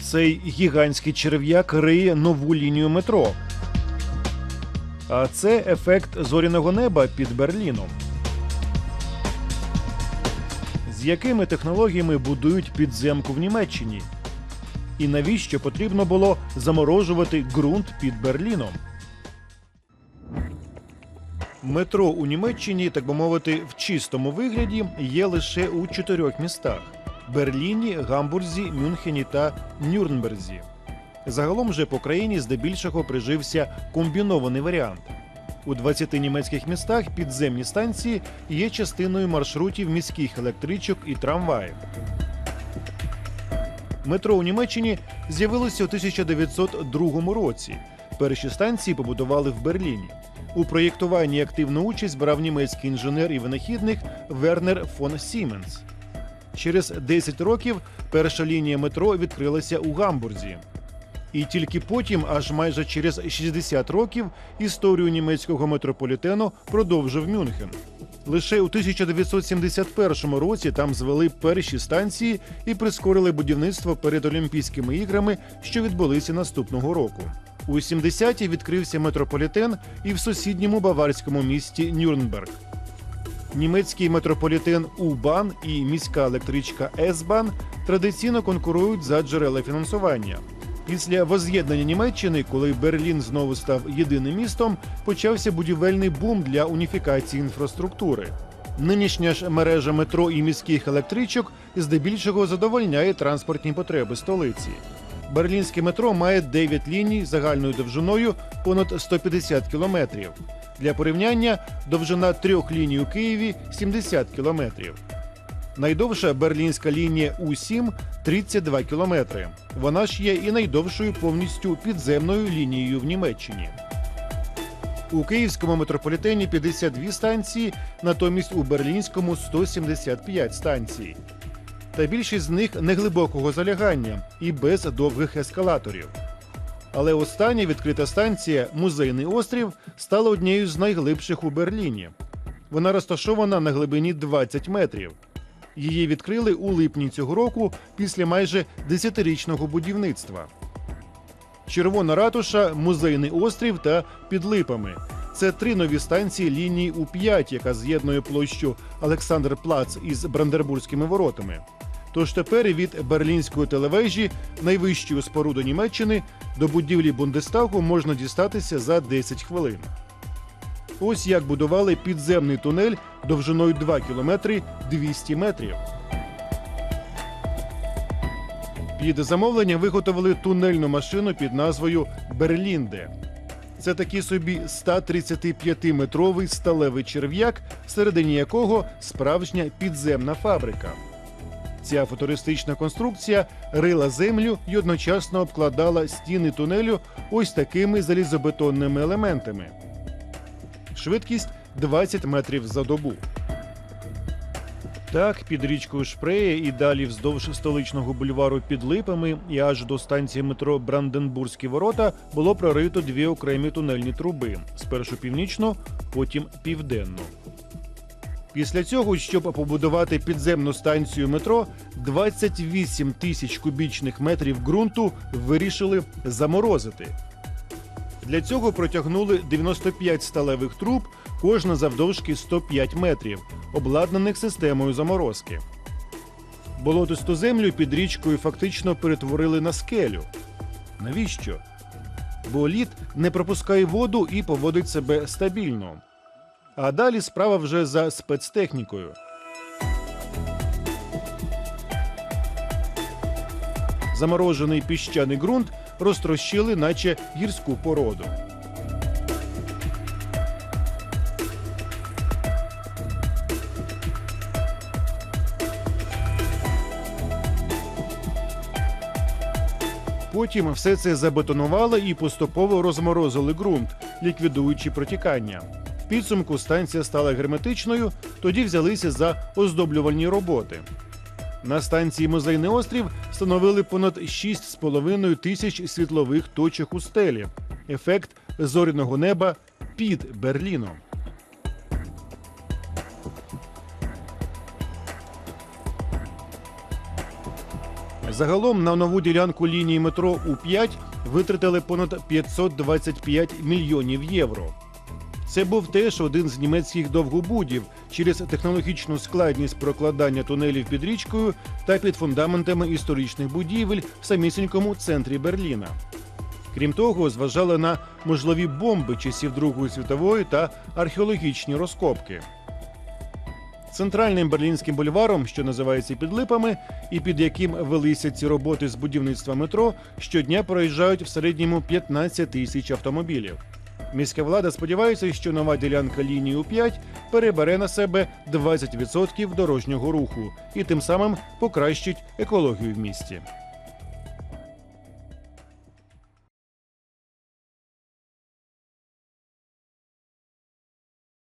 Цей гігантський черв'як риє нову лінію метро. А це ефект зоряного неба під Берліном. З якими технологіями будують підземку в Німеччині? І навіщо потрібно було заморожувати ґрунт під Берліном? Метро у Німеччині, так би мовити, в чистому вигляді є лише у чотирьох містах: Берліні, Гамбурзі, Мюнхені та Нюрнберзі. Загалом же по країні здебільшого прижився комбінований варіант. У 20 німецьких містах підземні станції є частиною маршрутів міських електричок і трамваїв. Метро у Німеччині з'явилося у 1902 році. Перші станції побудували в Берліні. У проєктуванні активну участь брав німецький інженер і винахідник Вернер фон Сіменс. Через 10 років перша лінія метро відкрилася у Гамбурзі. І тільки потім, аж майже через 60 років, історію німецького метрополітену продовжив Мюнхен. Лише у 1971 році там звели перші станції і прискорили будівництво перед Олімпійськими іграми, що відбулися наступного року. У 70-ті відкрився метрополітен і в сусідньому баварському місті Нюрнберг. Німецький метрополітен У-Бан і міська електричка С-Бан традиційно конкурують за джерела фінансування. Після воз'єднання Німеччини, коли Берлін знову став єдиним містом, почався будівельний бум для уніфікації інфраструктури. Нинішня ж мережа метро і міських електричок здебільшого задовольняє транспортні потреби столиці. Берлінське метро має 9 ліній загальною довжиною понад 150 кілометрів. Для порівняння довжина трьох ліній у Києві 70 кілометрів. Найдовша берлінська лінія У-7 32 кілометри. Вона ж є і найдовшою повністю підземною лінією в Німеччині. У київському метрополітені 52 станції, натомість у берлінському 175 станцій. Та більшість з них неглибокого залягання і без довгих ескалаторів. Але остання відкрита станція Музейний острів стала однією з найглибших у Берліні. Вона розташована на глибині 20 метрів. Її відкрили у липні цього року після майже 10-річного будівництва. Червона ратуша, музейний острів та під липами. Це три нові станції лінії У5, яка з'єднує площу Олександр Плац із Брандербурзькими воротами. Тож тепер від берлінської телевежі, найвищої споруди Німеччини, до будівлі Бундестагу можна дістатися за 10 хвилин. Ось як будували підземний тунель довжиною 2 кілометри 200 метрів. Під замовлення виготовили тунельну машину під назвою Берлінде. Це такий собі 135-метровий сталевий черв'як, всередині якого справжня підземна фабрика. Ця футуристична конструкція рила землю і одночасно обкладала стіни тунелю ось такими залізобетонними елементами. Швидкість 20 метрів за добу. Так, під річкою Шпреє і далі вздовж столичного бульвару під липами і аж до станції метро Бранденбурзькі ворота було прорито дві окремі тунельні труби: спершу північну, потім південну. Після цього, щоб побудувати підземну станцію метро, 28 тисяч кубічних метрів ґрунту вирішили заморозити. Для цього протягнули 95 сталевих труб, кожна завдовжки 105 метрів, обладнаних системою заморозки. Болотисту землю під річкою фактично перетворили на скелю. Навіщо? Бо лід не пропускає воду і поводить себе стабільно. А далі справа вже за спецтехнікою. Заморожений піщаний ґрунт розтрощили, наче гірську породу. Потім все це забетонували і поступово розморозили ґрунт, ліквідуючи протікання. Підсумку станція стала герметичною, тоді взялися за оздоблювальні роботи. На станції Музейний острів встановили понад 6,5 тисяч світлових точок у стелі. Ефект зоряного неба під Берліном. Загалом на нову ділянку лінії метро У5 витратили понад 525 мільйонів євро. Це був теж один з німецьких довгобудів через технологічну складність прокладання тунелів під річкою та під фундаментами історичних будівель в самісінькому центрі Берліна. Крім того, зважали на можливі бомби часів Другої світової та археологічні розкопки. Центральним берлінським бульваром, що називається під липами, і під яким велися ці роботи з будівництва метро, щодня проїжджають в середньому 15 тисяч автомобілів. Міська влада сподівається, що нова ділянка лінії У5 перебере на себе 20% дорожнього руху і тим самим покращить екологію в місті.